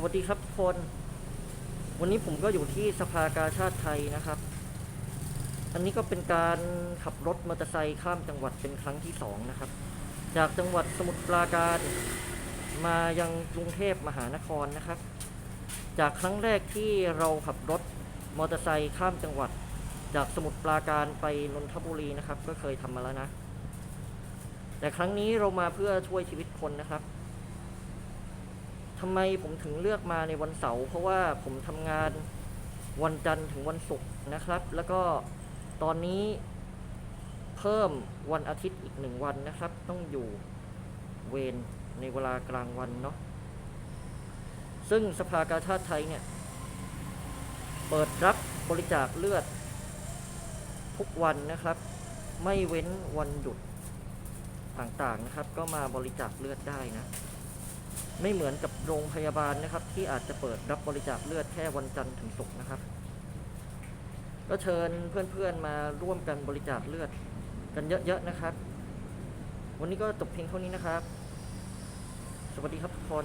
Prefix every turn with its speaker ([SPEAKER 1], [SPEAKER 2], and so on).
[SPEAKER 1] สวัสดีครับทุกคน วันนี้ผมก็อยู่ที่สภากาชาติไทยนะครับ อันนี้ก็เป็นการขับรถมอเตอร์ไซค์ข้ามจังหวัดเป็นครั้งที่สองนะครับ จากจังหวัดสมุทรปราการมายังกรุงเทพมหานครนะครับ จากครั้งแรกที่เราขับรถมอเตอร์ไซค์ข้ามจังหวัด จากสมุทรปราการไปนนทบุรีนะครับ ก็เคยทำมาแล้วนะ แต่ครั้งนี้เรามาเพื่อช่วยชีวิตคนนะครับ ทำไมผมถึงเลือกมาในวันเสาร์เพราะว่าผมทำงานวันจันทร์ถึงวันศุกร์นะครับ แล้วก็ตอนนี้เพิ่มวันอาทิตย์อีกหนึ่งวันนะครับ ต้องอยู่เวรในเวลากลางวันเนาะซึ่งสภากาชาติไทยเนี่ย เปิดรับบริจาคเลือด ทุกวันนะครับ ไม่เว้นวันหยุดต่างๆนะครับ ก็มาบริจาคเลือดได้นะ ไม่เหมือนกับโรงพยาบาลนะครับ ที่อาจจะเปิดรับบริจาคเลือดแค่วันจันทร์ถึงศุกร์นะครับ ก็เชิญเพื่อนๆมาร่วมกันบริจาคเลือดกันเยอะๆนะครับ วันนี้ก็จบเพียงเท่านี้นะครับ สวัสดีครับทุกคน